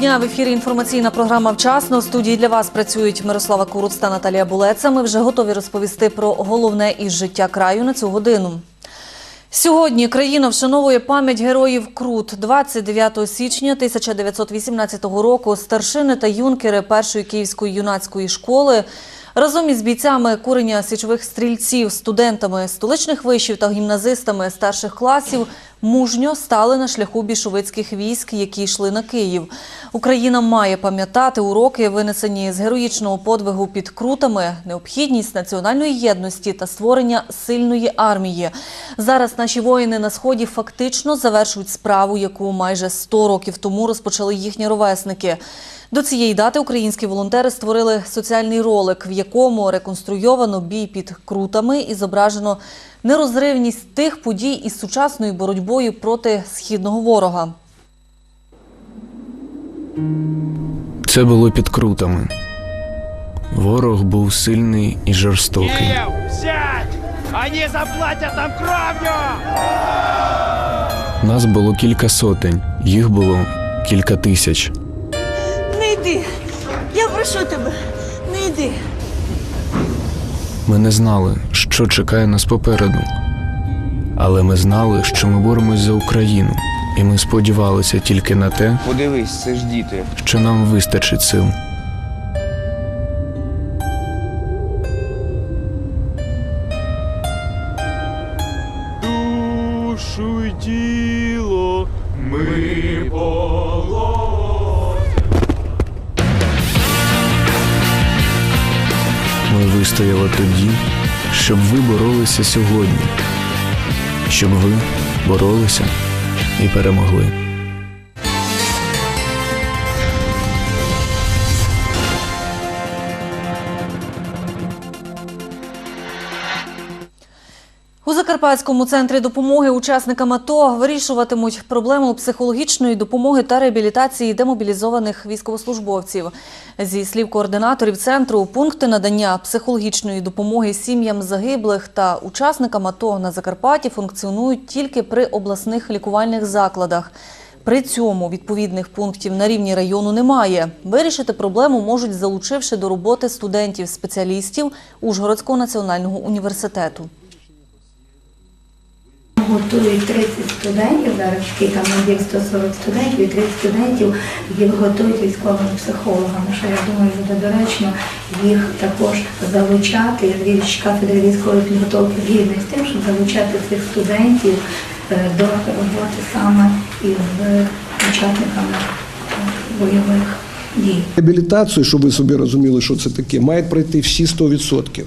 Дня в ефірі. Інформаційна програма вчасно. В студії для вас працюють Мирослава Куруц та Наталія Булеца. Ми вже готові розповісти про головне із життя краю на цю годину. Сьогодні країна вшановує пам'ять героїв Крут. 29 січня 1918 року старшини та юнкери першої київської юнацької школи разом із бійцями курення січових стрільців, студентами столичних вишів та гімназистами старших класів мужньо стали на шляху більшовицьких військ, які йшли на Київ. Україна має пам'ятати уроки, винесені з героїчного подвигу під крутами, необхідність національної єдності та створення сильної армії. Зараз наші воїни на сході фактично завершують справу, яку майже 100 років тому розпочали їхні ровесники. До цієї дати українські волонтери створили соціальний ролик, в якому реконструйовано бій під крутами і зображено нерозривність тих подій із сучасною боротьбою проти східного ворога. Це було під крутами. Ворог був сильний і жорстокий. Киев, сядь! Они заплатят нам кровью! Нас було кілька сотень, їх було кілька тисяч. Не прошу тебе, не йди. Ми не знали, що чекає нас попереду. Але ми знали, що ми боремось за Україну, і ми сподівалися тільки на те, Подивись, це ж діти. що нам вистачить сил. Сьогодні, щоб ви боролися і перемогли. У Закарпатському центрі допомоги учасникам АТО вирішуватимуть проблему психологічної допомоги та реабілітації демобілізованих військовослужбовців. Зі слів координаторів центру, пункти надання психологічної допомоги сім'ям загиблих та учасникам АТО на Закарпатті функціонують тільки при обласних лікувальних закладах. При цьому відповідних пунктів на рівні району немає. Вирішити проблему можуть, залучивши до роботи студентів-спеціалістів Ужгородського національного університету. Готують 30 студентів, зараз такий там набір 140 студентів і 30 студентів, їх готують військовими психологами, що я думаю, буде доречно їх також залучати з кафедри військової підготовки згідно з тим, щоб залучати цих студентів е, до роботи саме із учасниками е, бойових дій. Реабілітацію, щоб ви собі розуміли, що це таке, мають пройти всі 100%.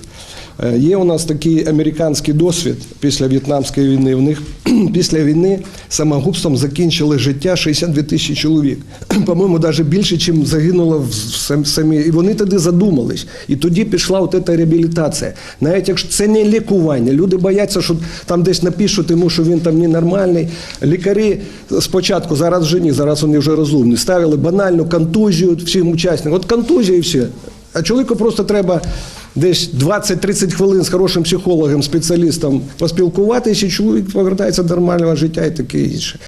Е, Є у нас такий американський досвід після В'єтнамської війни. В них після війни самогубством закінчили життя 62 тисячі чоловік. По-моєму, навіть більше, ніж загинуло в сам- самі. І вони тоді задумались. І тоді пішла от ця реабілітація. Навіть якщо це не лікування, люди бояться, що там десь напишуть йому, що він там ненормальний. Лікарі спочатку, зараз вже ні, зараз вони вже розумні, ставили банальну контузію всім учасникам. От контузія і все. А чоловіку просто треба десь 20-30 хвилин з хорошим психологом, спеціалістом поспілкуватися, і чоловік повертається до нормального життя і таке інше.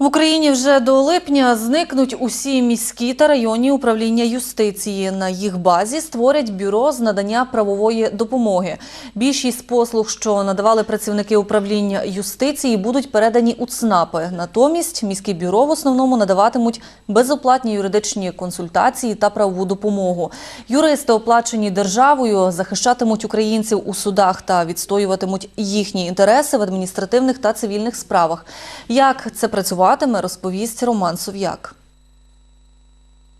В Україні вже до липня зникнуть усі міські та районні управління юстиції. На їх базі створять бюро з надання правової допомоги. Більшість послуг, що надавали працівники управління юстиції, будуть передані у ЦНАПи. Натомість міські бюро в основному надаватимуть безоплатні юридичні консультації та правову допомогу. Юристи, оплачені державою, захищатимуть українців у судах та відстоюватимуть їхні інтереси в адміністративних та цивільних справах. Як це працюватиме, розповість Роман Сов'як.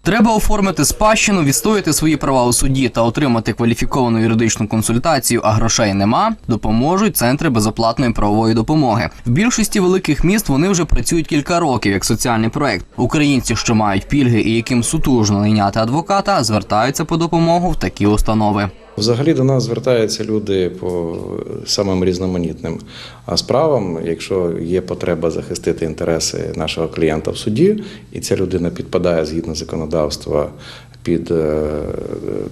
Треба оформити спадщину, відстояти свої права у суді та отримати кваліфіковану юридичну консультацію, а грошей нема. Допоможуть центри безоплатної правової допомоги. В більшості великих міст вони вже працюють кілька років як соціальний проект. Українці, що мають пільги і яким сутужно найняти адвоката, звертаються по допомогу в такі установи. Взагалі до нас звертаються люди по самим різноманітним справам. Якщо є потреба захистити інтереси нашого клієнта в суді, і ця людина підпадає згідно законодавства під е,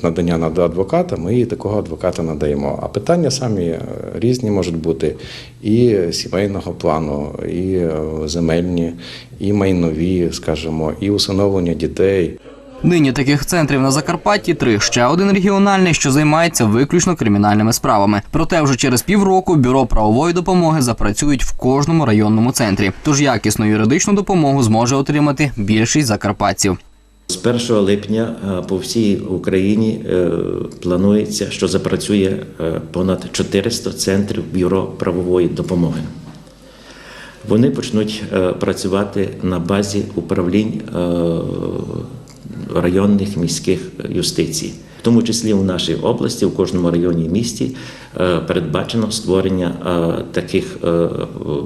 надання над адвоката, ми їй такого адвоката надаємо. А питання самі е, різні можуть бути і сімейного плану, і е, земельні, і майнові, скажімо, і усиновлення дітей. Нині таких центрів на Закарпатті три. Ще один регіональний, що займається виключно кримінальними справами. Проте вже через півроку бюро правової допомоги запрацюють в кожному районному центрі. Тож якісну юридичну допомогу зможе отримати більшість закарпатців. З 1 липня е, по всій Україні е, планується, що запрацює е, понад 400 центрів бюро правової допомоги. Вони почнуть працювати на базі управлінь районних міських юстицій. В тому числі в нашій області, в кожному районі місті е, передбачено створення е, таких е,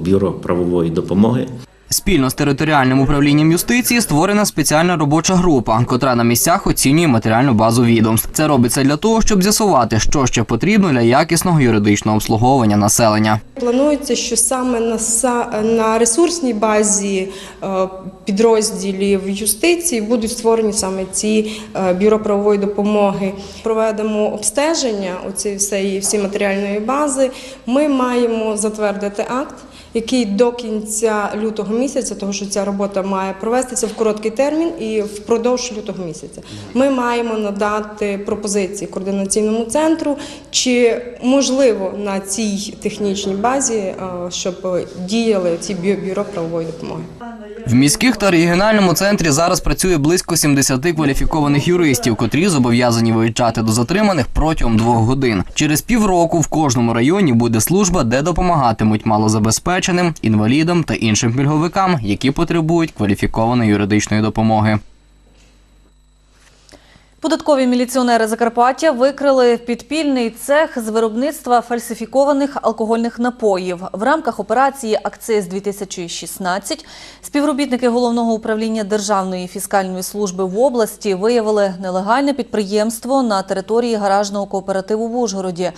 бюро правової допомоги. Спільно з територіальним управлінням юстиції створена спеціальна робоча група, котра на місцях оцінює матеріальну базу відомств. Це робиться для того, щоб з'ясувати, що ще потрібно для якісного юридичного обслуговування населення. Планується, що саме на, ресурсній базі е, підрозділів юстиції будуть створені саме ці е, бюро правової допомоги. Проведемо обстеження оцієї всієї всі матеріальної бази. Ми маємо затвердити акт. Який до кінця лютого місяця, тому що ця робота має провестися в короткий термін і впродовж лютого місяця. Ми маємо надати пропозиції координаційному центру, чи можливо на цій технічній базі, е, щоб діяли ці бю- бюро правової допомоги. В міських та регіональному центрі зараз працює близько 70 кваліфікованих юристів, котрі зобов'язані виїжджати до затриманих протягом двох годин. Через півроку в кожному районі буде служба, де допомагатимуть малозабезпеченим, інвалідам та іншим пільговикам, які потребують кваліфікованої юридичної допомоги. Податкові міліціонери Закарпаття викрили підпільний цех з виробництва фальсифікованих алкогольних напоїв. В рамках операції Акциз 2016 співробітники головного управління Державної фіскальної служби в області виявили нелегальне підприємство на території гаражного кооперативу в Ужгороді.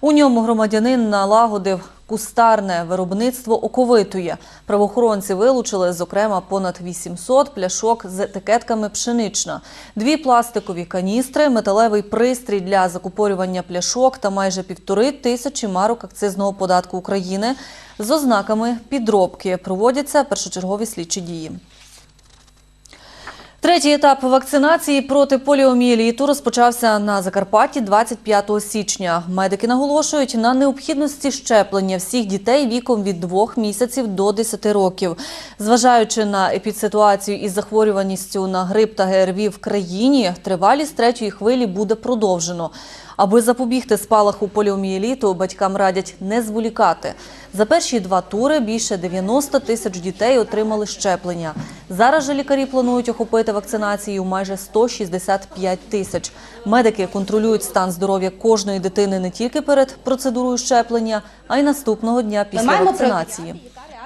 У ньому громадянин налагодив кустарне виробництво оковитує. Правоохоронці вилучили, зокрема, понад 800 пляшок з етикетками пшенична, дві пластикові каністри, металевий пристрій для закупорювання пляшок та майже півтори тисячі марок акцизного податку України з ознаками підробки. Проводяться першочергові слідчі дії. Третій етап вакцинації проти поліомієліту розпочався на Закарпатті 25 січня. Медики наголошують на необхідності щеплення всіх дітей віком від 2 місяців до 10 років. Зважаючи на епідситуацію із захворюваністю на грип та ГРВІ в країні, тривалість третьої хвилі буде продовжено. Аби запобігти спалаху поліомієліту, батькам радять не зволікати. За перші два тури більше 90 тисяч дітей отримали щеплення. Зараз же лікарі планують охопити вакцинацією майже 165 тисяч. Медики контролюють стан здоров'я кожної дитини не тільки перед процедурою щеплення, а й наступного дня після вакцинації.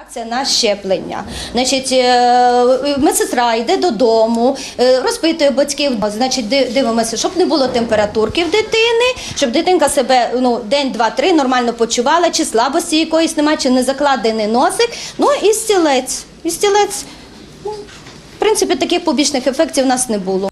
Реакція на щеплення? Значить, е, медсестра йде додому, е, розпитує батьків. Значить, дивимося, щоб не було температурки в дитини, щоб дитинка себе ну день, два, три нормально почувала, чи слабості якоїсь немає, чи не закладений носик. Ну і стілець. І стілець. Ну, в принципі, таких побічних ефектів у нас не було.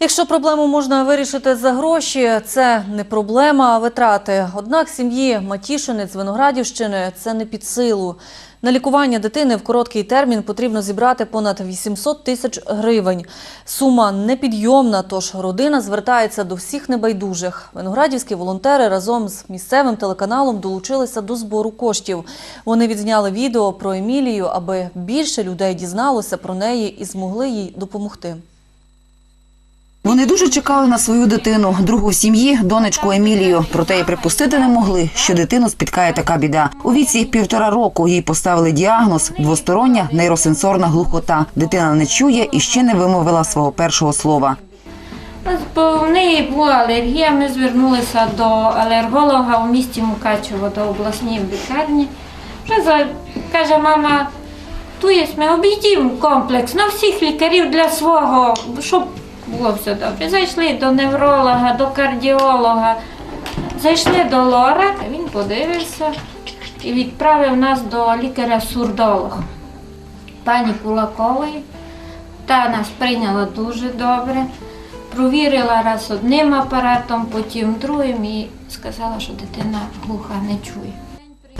Якщо проблему можна вирішити за гроші, це не проблема, а витрати. Однак сім'ї Матішинець з Виноградівщини це не під силу. На лікування дитини в короткий термін потрібно зібрати понад 800 тисяч гривень. Сума непідйомна, тож родина звертається до всіх небайдужих. Виноградівські волонтери разом з місцевим телеканалом долучилися до збору коштів. Вони відзняли відео про Емілію, аби більше людей дізналося про неї і змогли їй допомогти. Вони дуже чекали на свою дитину, другу в сім'ї, донечку Емілію. Проте й припустити не могли, що дитину спіткає така біда. У віці півтора року їй поставили діагноз двостороння нейросенсорна глухота. Дитина не чує і ще не вимовила свого першого слова. В неї була алергія, ми звернулися до алерголога у місті Мукачево, до обласній лікарні. Каже мама, ту є ми обійдімо комплекс на всіх лікарів для свого, щоб було все добре. Зайшли до невролога, до кардіолога, зайшли до Лора, він подивився і відправив нас до лікаря-сурдолога, пані Кулакової. Та нас прийняла дуже добре. Провірила раз одним апаратом, потім другим і сказала, що дитина глуха не чує.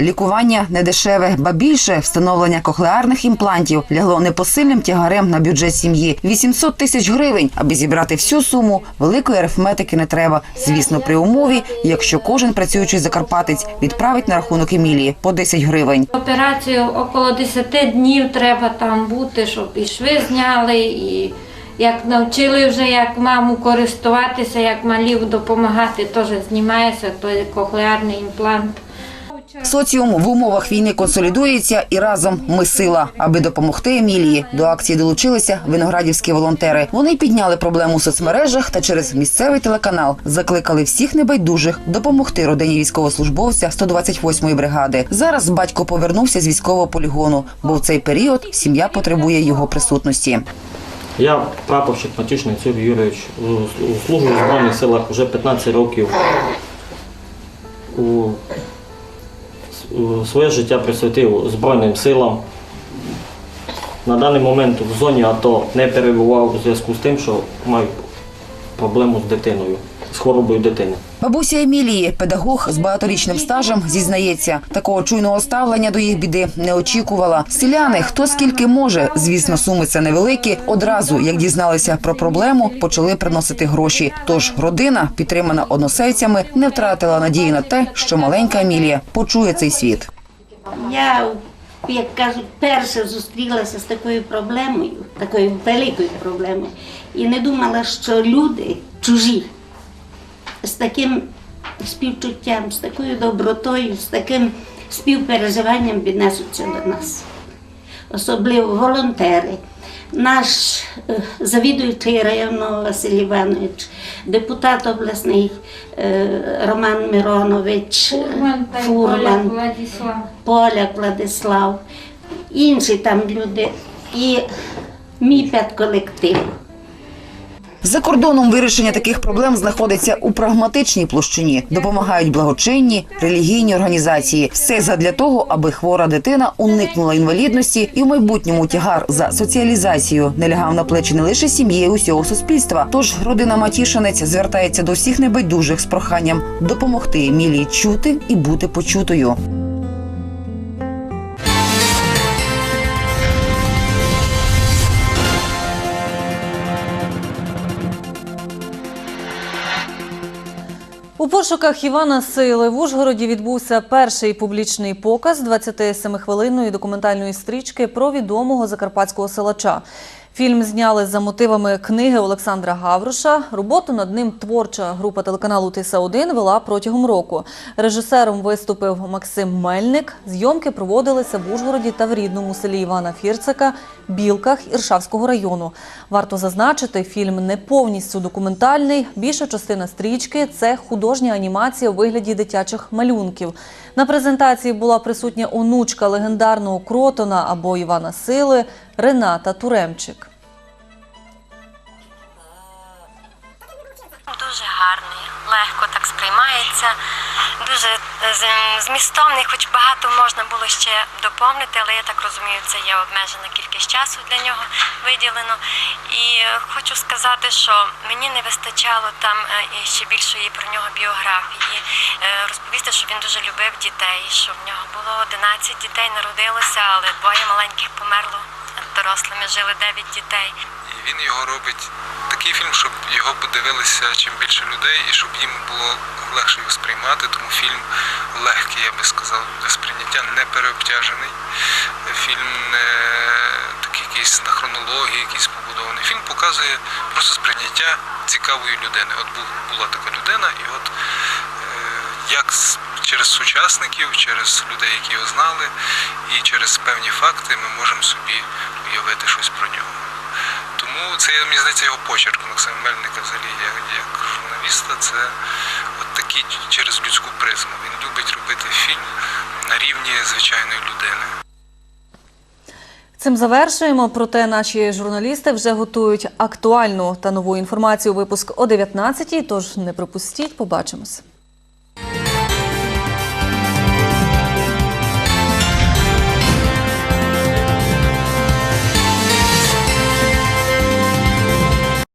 Лікування не дешеве, ба більше встановлення кохлеарних імплантів лягло непосильним тягарем на бюджет сім'ї. 800 тисяч гривень. Аби зібрати всю суму, великої арифметики не треба. Звісно, при умові, якщо кожен працюючий закарпатець відправить на рахунок Емілії по 10 гривень. Операцію около 10 днів треба там бути, щоб і шви зняли, і як навчили вже як маму користуватися, як малів допомагати, теж знімається той кохлеарний імплант. Соціум в умовах війни консолідується і разом ми сила. Аби допомогти Емілії. До акції долучилися виноградівські волонтери. Вони підняли проблему у соцмережах та через місцевий телеканал закликали всіх небайдужих допомогти родині військовослужбовця 128-ї бригади. Зараз батько повернувся з військового полігону, бо в цей період сім'я потребує його присутності. Я прапорщик Матюшний Цюр Юрійович, у- служу в Збройних силах вже 15 років. Своє життя присвятив Збройним силам. На даний момент в зоні АТО не перебував у зв'язку з тим, що маю проблему з дитиною, з хворобою дитини. Бабуся Емілії, педагог з багаторічним стажем, зізнається, такого чуйного ставлення до їх біди не очікувала. Селяни, хто скільки може, звісно, суми це невеликі. Одразу, як дізналися про проблему, почали приносити гроші. Тож родина, підтримана односельцями, не втратила надії на те, що маленька Емілія почує цей світ. Я, як кажуть, перше зустрілася з такою проблемою, такою великою проблемою, і не думала, що люди чужі з таким співчуттям, з такою добротою, з таким співпереживанням віднесуться до нас. Особливо волонтери. Наш е, завідуючий районного Василь Іванович, депутат обласний е, Роман Миронович, Фурман Фурман. Поляк Владислав. Поляк Владислав, інші там люди і мій педколектив. За кордоном вирішення таких проблем знаходиться у прагматичній площині. Допомагають благочинні, релігійні організації. Все задля того, аби хвора дитина уникнула інвалідності і в майбутньому тягар за соціалізацію не лягав на плечі не лише сім'ї, й усього суспільства. Тож родина Матішинець звертається до всіх небайдужих з проханням допомогти Емілії чути і бути почутою. У пошуках Івана Сили в Ужгороді відбувся перший публічний показ 27-хвилинної документальної стрічки про відомого закарпатського силача. Фільм зняли за мотивами книги Олександра Гавруша. Роботу над ним творча група телеканалу Тиса 1 вела протягом року. Режисером виступив Максим Мельник. Зйомки проводилися в Ужгороді та в рідному селі Івана Фірцика, Білках Іршавського району. Варто зазначити, фільм не повністю документальний. Більша частина стрічки це художня анімація у вигляді дитячих малюнків. На презентації була присутня онучка легендарного Кротона або Івана Сили Рената Туремчик. Дуже гарний, легко так сприймається, дуже е, змістовний, хоч багато можна було ще доповнити, але я так розумію, це є обмежена кількість часу для нього виділено. І е, хочу сказати, що мені не вистачало там е, ще більшої про нього біографії, розповісти, що він дуже любив дітей, що в нього було 11 дітей, народилося, але двоє маленьких померло. Дорослими жили 9 дітей. І він його робить такий фільм, щоб його подивилися чим більше людей, і щоб їм було легше його сприймати. Тому фільм легкий, я би сказав, сприйняття не переобтяжений. Фільм не такий якийсь на хронології, якийсь побудований. Фільм показує просто сприйняття цікавої людини. От була така людина, і от е, як через сучасників, через людей, які його знали, і через певні факти ми можемо собі уявити щось про нього. Тому це, мені здається, його почерк Максима Мельника взагалі як, як журналіста. Це от такий через людську призму. Він любить робити фільм на рівні звичайної людини. Цим завершуємо. Проте наші журналісти вже готують актуальну та нову інформацію. Випуск о 19-й, Тож не пропустіть. Побачимось.